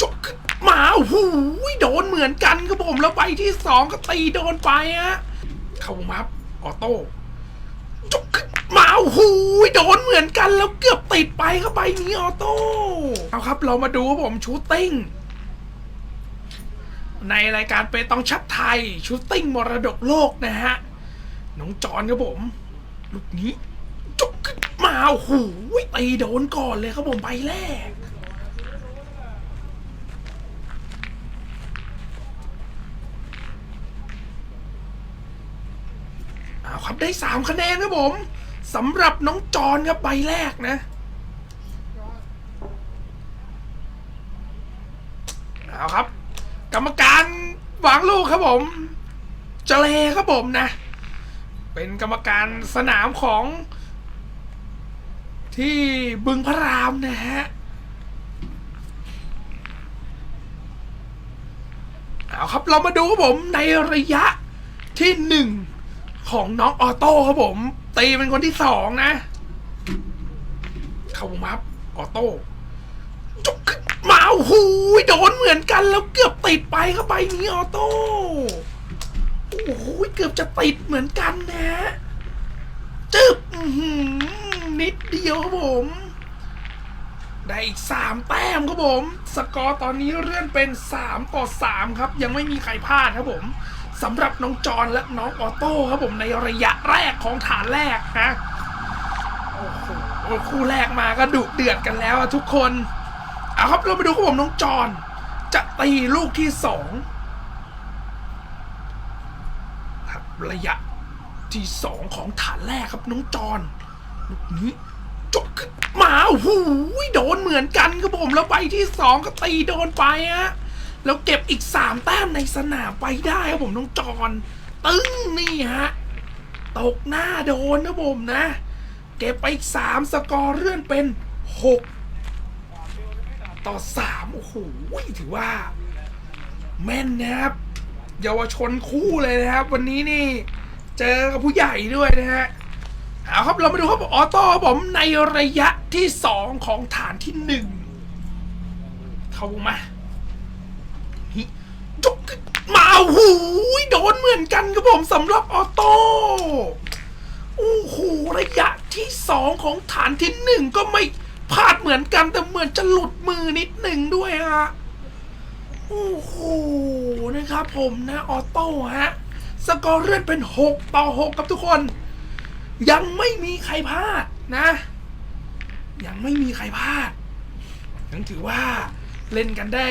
จกขึ้นมาโอ้โหโดนเหมือนกันครับผมแล้วใบที่สองก็ตีโดนไปฮะเข้ามาครับออโต้จกขึ้นมาโอ้โหโดนเหมือนกันแล้วเกือบติดไปครับใบนี้ออโต้เอาครับ เรามาดูครับผมชูตติ้งในรายการเปตองชัดไทยชูตติ้งมรดกโลกนะฮะน้องจอนครับผมลูกนี้จุกขึ้นมาโอ้โหตีโดนก่อนเลยครับผมใบแรก เอาครับได้สามคะแนนครับผมสำหรับน้องจอนครับใบแรกนะเอาครับ กรรมการหวางลูกครับผมเจเลครับผมนะ เป็นกรรมการสนามของ ที่บึงพระรามนะฮะเอาครับเรามาดูครับผมในระยะที่หนึ่ง ของน้องออโต้ครับผม ตีเป็นคนที่สองนะ เข้ามับออโต้จุกขึ้นมาโอ้โหโดนเหมือนกันแล้วเกือบติดไปเข้าไปนี้ออโต้โอ้โหเกือบจะติดเหมือนกันนะจึบนิดเดียวครับผม ได้อีกสามแต้มครับผม สกอร์ตอนนี้เลื่อนเป็นสามต่อสามครับ ยังไม่มีใครพลาดครับผม สำหรับน้องจอนและน้องออโต้ครับผมในระยะแรกของฐานแรกนะโอ้โหคู่แรกมาก็ดุเดือดกันแล้วทุกคนเอาครับเราไปดูครับผมน้องจอนจะตีลูกที่สองครับระยะที่สองของฐานแรกครับน้องจอนลูกนี้จกขึ้นมาโอ้โหโดนเหมือนกันครับผมแล้วใบที่สองก็ตีโดนไปฮะ แล้วเก็บอีกสามแต้มในสนามไปได้ครับผมน้องจอนตึ้งนี่ฮะ ตกหน้าโดนนะผมนะ เก็บไปอีกสามสกอร์เลื่อนเป็นหกต่อสามโอ้โหถือว่า แม่นนะครับ เยาวชนคู่เลยนะครับ วันนี้นี่ เจอกับผู้ใหญ่ด้วยนะฮะเอาครับเรามาดูครับออโต้ผมในระยะที่สองของฐานที่หนึ่งเข้ามา ฮิจกขึ้นมาโอ้โหโดนเหมือนกันครับผมสำหรับออโต้โอ้โหระยะที่สองของฐานที่หนึ่งก็ไม่พลาดเหมือนกันแต่เหมือนจะหลุดมือนิดหนึ่งด้วยฮะโอ้โหนะครับผมนะออโต้ฮะสกอร์เลื่อนเป็น 6 ต่อ 6 ครับทุกคน ยังไม่มีใครพลาดนะ ยังไม่มีใครพลาดยังถือว่าเล่นกันได้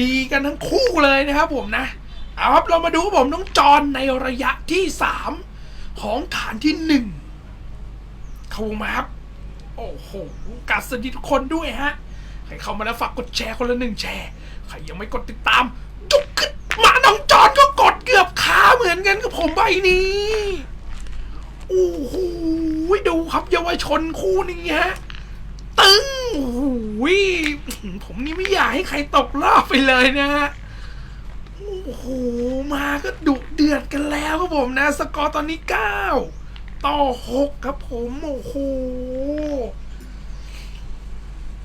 ดีกันทั้งคู่เลยนะครับผมนะ เอาครับเรามาดูผมน้องจอนในระยะที่สามของฐานที่หนึ่งเข้ามาครับ โอ้โหกาสวัสดีทุกคนด้วยฮะ ใครเข้ามาแล้วฝากกดแชร์คนละหนึ่งแชร์ ใครยังไม่กดติดตาม จุกขึ้นมาน้องจอนก็กดเกือบขาเหมือนกันกับผมใบนี้ โอ้โหดูครับเยาวชนคู่นี้ฮะ ตึงโอ้โหผมนี่ไม่อยากให้ใครตกรอบไปเลยนะฮะโอ้โหมาก็ดุเดือดกันแล้วครับผมนะ สกอร์ตอนนี้9ต่อ6ครับผมโอ้โห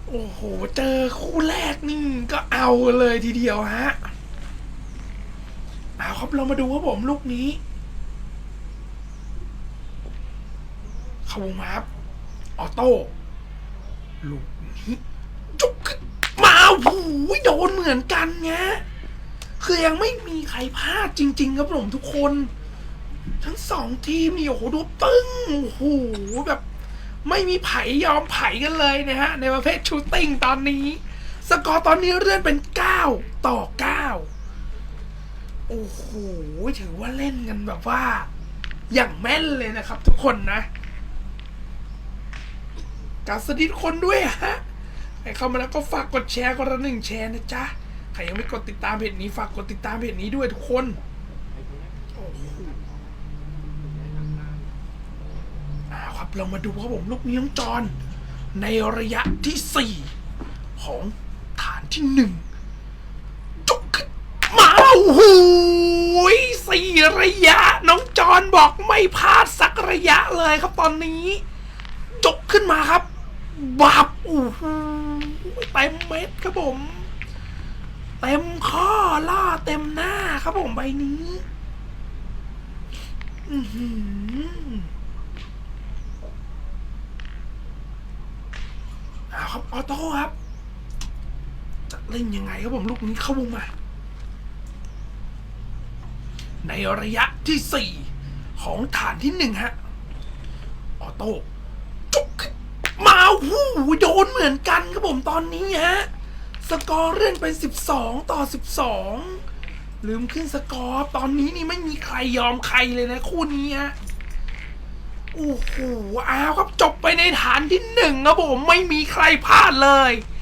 โอ้โห เจอคู่แรกนี่ก็เอาเลยทีเดียวฮะ เอาครับเรามาดูครับผมลูกนี้เข้ามาครับ ออโต้ ลูกนี้จุกขึ้นมาโอ้โดนเหมือนกันไงคือยังไม่มีใครพลาดจริง ๆ ครับผมทุกคน ทั้งสองทีมนี่โอ้โหดูตึ้งโอ้โหแบบไม่มีไผยอมไผกันเลยนะฮะ ในประเภทชูตติ้งตอนนี้ สกอร์ตอนนี้เลื่อนเป็น 9 ต่อ 9 โอ้โห ถือว่าเล่นกันแบบว่า อย่างแม่นเลยนะครับทุกคนนะ กาสดีทุกคนด้วยฮะใครเข้ามาแล้วก็ฝากกดแชร์คนละหนึ่งแชร์นะจ๊ะ ใครยังไม่กดติดตามเพจนี้ฝากกดติดตามเพจนี้ด้วยทุกคนโอ้โหอ่าครับเรามาดูครับผมลูกนี้น้องจอน ในระยะที่สี่ของฐานที่หนึ่งจุกขึ้นมาโอ้โหสี่ระยะ น้องจอนบอกไม่พลาดสักระยะเลยครับตอนนี้ จกขึ้นมาครับ บับโอ้โหเต็มเม็ดครับผม เต็มข้อล่าเต็มหน้าครับผมใบนี้อือหือเอาครับออโต้ครับ จะเล่นยังไงครับผมลูกนี้เข้าวงมา ในระยะที่สี่ของฐานที่หนึ่งฮะ ออโต้ หูโดนเหมือนกันครับผมตอนนี้ฮะ สกอร์เลื่อนเป็น 12 ต่อ 12 ลืมขึ้นสกอร์ตอนนี้นี่ไม่มีใครยอมใครเลยนะคู่นี้ฮะโอ้โหอ้าวครับจบไปในฐานที่หนึ่งครับผมไม่มีใครพลาดเลย